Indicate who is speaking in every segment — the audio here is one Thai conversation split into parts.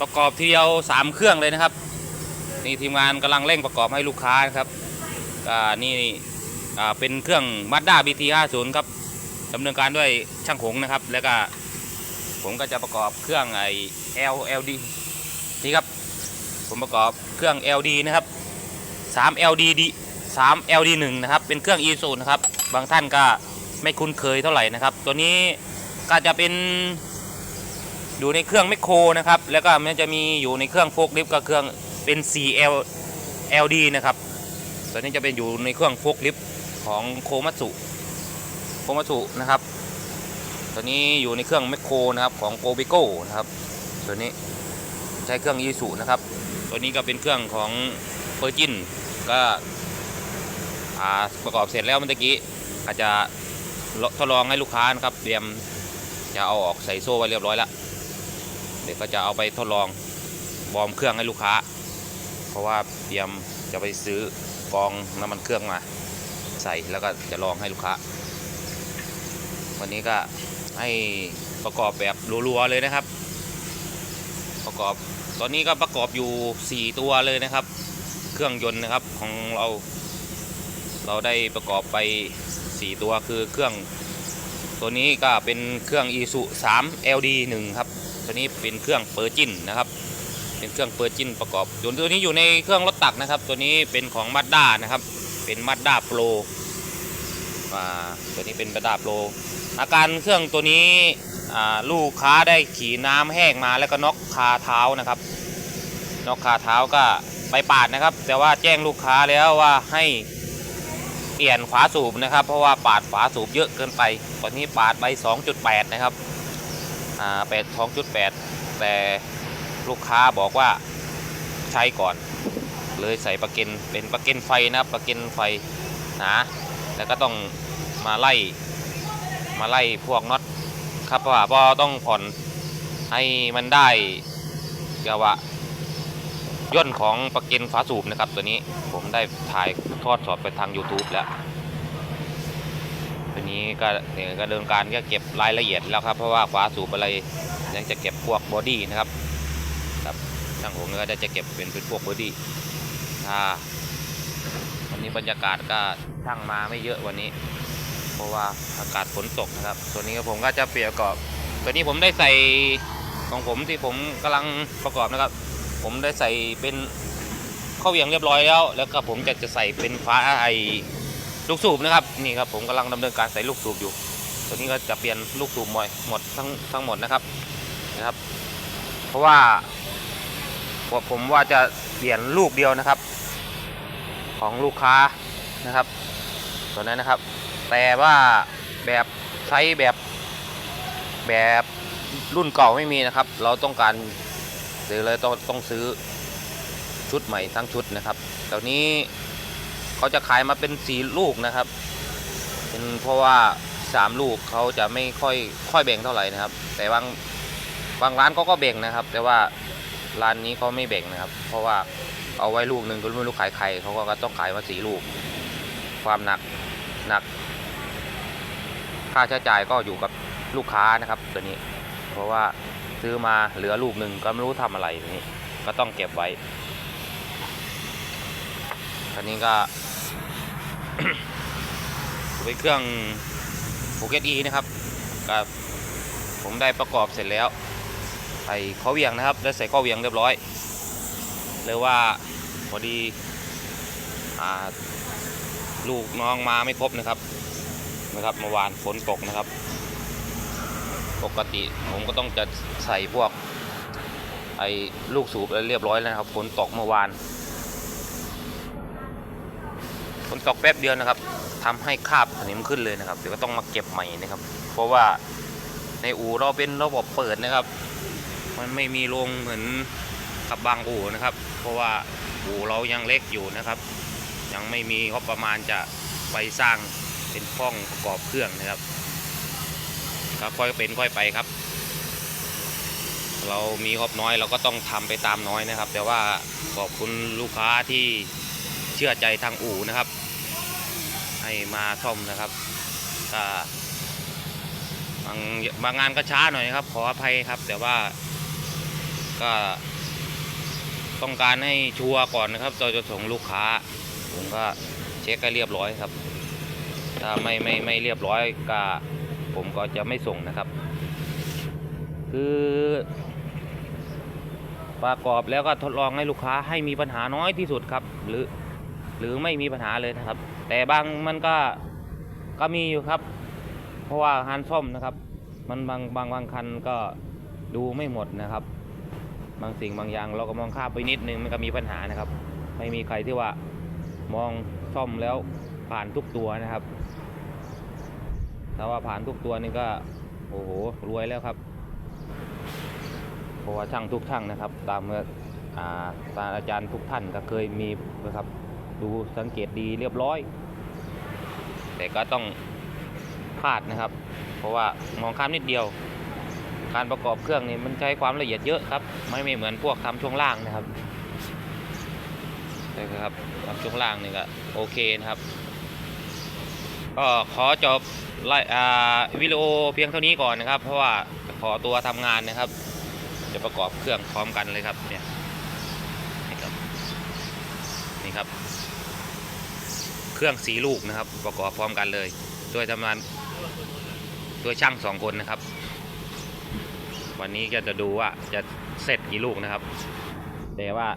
Speaker 1: ประกอบทีเดียวสามเครื่องเลยนะครับ นี่ทีมงานกำลังเร่งประกอบให้ลูกค้านะครับก็นี่อ่าเป็นเครื่อง Mazda BT 50ครับดำเนินการด้วยช่างหงนะครับ แล้วก็ผมก็จะประกอบเครื่องไอ LLD นี่ครับ ผมประกอบเครื่อง LD นะครับ3 LD ดี3 LD 1นะครับ เป็นเครื่อง e 0นะครับ บางท่านก็ไม่คุ้นเคยเท่าไหร่นะครับ ตัวนี้ก็จะเป็น อยู่ในเครื่องแมคโครนะครับ แล้วก็มันจะมีอยู่ในเครื่องโฟกลิฟต์ก็เครื่องเป็น 4L LD นะครับตัวนี้จะเป็นอยู่ในเครื่องโฟกลิฟต์ของโคมัตสุโคมัตสุนะครับตัวนี้อยู่ในเครื่องแมคโครนะครับของโกบิโก้นะครับตัวนี้ใช้เครื่องยีสุนะครับ ตัวนี้ก็เป็นเครื่องของเฟอร์จินก็ประกอบเสร็จแล้วเมื่อกี้อาจจะทดลองให้ลูกค้านะครับเตรียมจะเอาออกใส่โซ่ไว้เรียบร้อยแล้ว เดี๋ยวก็จะเอาไปทดลองบอมเครื่องให้ลูกค้า เพราะว่าเตรียมจะไปซื้อกองน้ำมันเครื่องมา ใส่แล้วก็จะลองให้ลูกค้า วันนี้ก็ให้ประกอบแบบรัวๆเลยนะครับ ประกอบตอนนี้ก็ประกอบอยู่ 4 ตัวเลยนะครับ เครื่องยนต์นะครับของเรา เราได้ประกอบไป 4 ตัวคือเครื่อง ตัวนี้ก็เป็นเครื่อง i s u 3 LD 1ครับ ตัวนี้เป็นเครื่องเปอร์จินนะครับ เป็นเครื่องเปอร์จินประกอบส่วนตัวนี้อยู่ในเครื่องรถตักนะครับ ตัวนี้เป็นของมาด้านะครับ เป็นมาด้าโปรตัวนี้เป็นมาด้าโปรอาการเครื่องตัวนี้ลูกค้าได้ขี่น้ำแห้งมาแล้วก็น็อกคาเท้านะครับน็อกคาเท้าก็ไปปาดนะครับ แต่ว่าแจ้งลูกค้าแล้วว่าให้เปลี่ยนฝาสูบนะครับ เพราะว่าปาดฝาสูบเยอะเกินไปตอนนี้ปาดไป 2.8 นะครับ แปดสองจุดแปดแต่ลูกค้าบอกว่าใช้ก่อน เลยใส่ประเก็นเป็นประเก็นไฟนะประเก็นไฟนาแล้วก็ต้องมาไล่มาไล่พวกน็อตครับเพราะว่าต้องผ่อนให้มันได้เกี่ยวว่าย่นของประเก็นฝาสูบนะครับตัวนี้ผมได้ถ่ายทอดสดไปทาง YouTube แล้ว นี้ก็เนี่ยก็เดินการก็เก็บรายละเอียดแล้วครับ เพราะว่าฝาสูบอะไรยังจะเก็บพวกบอดี้นะครับครับช่างผมก็จะเก็บเป็นเป็นพวกบอดี้ถ้าวันนี้บรรยากาศก็ช่างมาไม่เยอะวันนี้ เพราะว่าอากาศฝนตกนะครับตัวนี้ผมก็จะเปลี่ยนประกอบตัวนี้ผมได้ใส่ของผมที่ผมกำลังประกอบนะครับ ผมได้ใส่เป็นข้าเหวียงเรียบร้อยแล้ว แล้วก็ผมจะจะใส่เป็นฟ้าไอ ลูกสูบนะครับนี่ครับผมกำลังดำเนินการใส่ลูกสูบอยู่ ตัวนี้ก็จะเปลี่ยนลูกสูบหมดหมดทั้งทั้งหมดนะครับนะครับ เพราะว่าผมว่าจะเปลี่ยนลูกเดียวนะครับ ของลูกค้านะครับ ตัวนั้นนะครับ แต่ว่าแบบใช้แบบแบบรุ่นเก่าไม่มีนะครับ เราต้องการซื้อเลยต้องต้องซื้อชุดใหม่ทั้งชุดนะครับตอนนี้ เขาจะขายมาเป็นสีลูกนะครับ เป็นเพราะว่าสามลูกเขาจะไม่ค่อยค่อยแบ่งเท่าไหร่นะครับ แต่บางบางร้านเขาก็แบ่งนะครับ แต่ว่าร้านนี้เขาไม่แบ่งนะครับ เพราะว่าเอาไว้ลูกหนึ่งก็ไม่รู้ขายใครเขาก็ต้องขายมาสีลูก ความหนักหนัก ค่าใช้จ่ายก็อยู่กับลูกค้านะครับ ตัวนี้ เพราะว่าซื้อมาเหลือลูกหนึ่งก็ไม่รู้ทำอะไรนี่ก็ต้องเก็บไว้อันนี้ก็ เป็นเครื่องโปเกตอีนะครับกับผมได้ประกอบเสร็จแล้วใส่ข้อเวียงนะครับได้วใส่ข้อเวียงเรียบร้อยเลยว่าพอดีอลูกน้องมาไม่ครบนะครับนะครับเมื่อวานฝนตกนะครับ ปกติผมก็ต้องจะใส่พวกไอ้ลูกสูบอะไรเรียบร้อยแล้วนะครับฝนตกเมื่อวาน นตกแป๊บเดียวนะครับทำให้คราบสนิมขึ้นเลยนะครับเดี๋ยวก็ต้องมาเก็บใหม่นะครับ เพราะว่าในอู่เราเป็นระบบเปิดนะครับ มันไม่มีโรงเหมือนกับบางอู่นะครับ เพราะว่าอู่เรายังเล็กอยู่นะครับ ยังไม่มีงบประมาณจะไปสร้างเป็นห้องประกอบเครื่องนะครับก็ค่อยเป็นค่อยไปครับ เรามีงบน้อยเราก็ต้องทำไปตามน้อยนะครับ แต่ว่าขอบคุณลูกค้าที่เชื่อใจทางอู่นะครับ ให้มาซ่อมนะครับก็บางบางงานก็ช้าหน่อยครับ ขออภัยครับ แต่ว่าก็ต้องการให้ชัวร์ก่อนนะครับเราจะส่งลูกค้า ผมก็เช็คให้เรียบร้อยครับ ถ้าไม่ไม่ไม่เรียบร้อยก็ผมก็จะไม่ส่งนะครับ คือประกอบแล้วก็ทดลองให้ลูกค้าให้มีปัญหาน้อยที่สุดครับ หรือ หรือไม่มีปัญหาเลยนะครับ แต่บางมันก็ก็มีอยู่ครับ เพราะว่าฮันซ่อมนะครับ มันบางบางบางคันก็ดูไม่หมดนะครับ บางสิ่งบางอย่างเราก็มองข้ามไปนิดนึงมันก็มีปัญหานะครับ ไม่มีใครที่ว่ามองซ่อมแล้วผ่านทุกตัวนะครับถ้าว่าผ่านทุกตัวนี่ก็โอ้โหรวยแล้วครับเพราะว่าช่างทุกช่างนะครับ ตามเมื่ออาจารย์ทุกท่านก็เคยมีนะครับ ดูสังเกตดีเรียบร้อย แต่ก็ต้องพลาดนะครับ เพราะว่ามองข้ามนิดเดียว การประกอบเครื่องนี่มันใช้ความละเอียดเยอะครับ ไม่ไม่เหมือนพวกทำช่วงล่างนะครับใช่ครับทำช่วงล่างนี่ก็โอเคนะครับ ก็ขอจบไลฟ์อ่าวิดีโอเพียงเท่านี้ก่อนนะครับ เพราะว่าขอตัวทำงานนะครับ จะประกอบเครื่องพร้อมกันเลยครับเนี่ยนี่ครับนี่ครับ เครื่องสีลูกนะครับ ประกอบพร้อมกันเลยด้วยทำงานด้วยช่างสองคนนะครับ วันนี้ก็จะดูว่าจะเสร็จกี่ลูกนะครับ แต่ว่า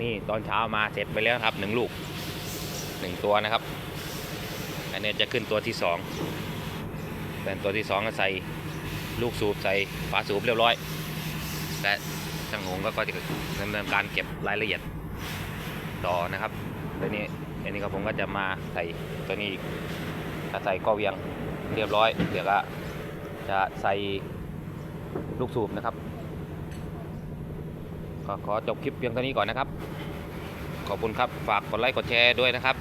Speaker 1: นี่ตอนเช้ามาเสร็จไปแล้วครับหนึ่งลูกหนึ่งตัวนะครับ อันนี้จะขึ้นตัวที่สองเป็นตัวที่สองก็ใส่ลูกสูบใส่ฝาสูบเรียบร้อยและช่างหงก็จะดำเนินการเก็บรายละเอียดต่อนะครับตัวนี้ อันนี้ก็ผมก็จะมาใส่ตัวนี้ใส่กอเวียงเรียบร้อย เดี๋ยวก็จะใส่ลูกสูบนะครับขอขอจบคลิปเพียงเท่านี้ก่อนนะครับ ขอบคุณครับ ฝากกดไลค์ กดแชร์ด้วยนะครับ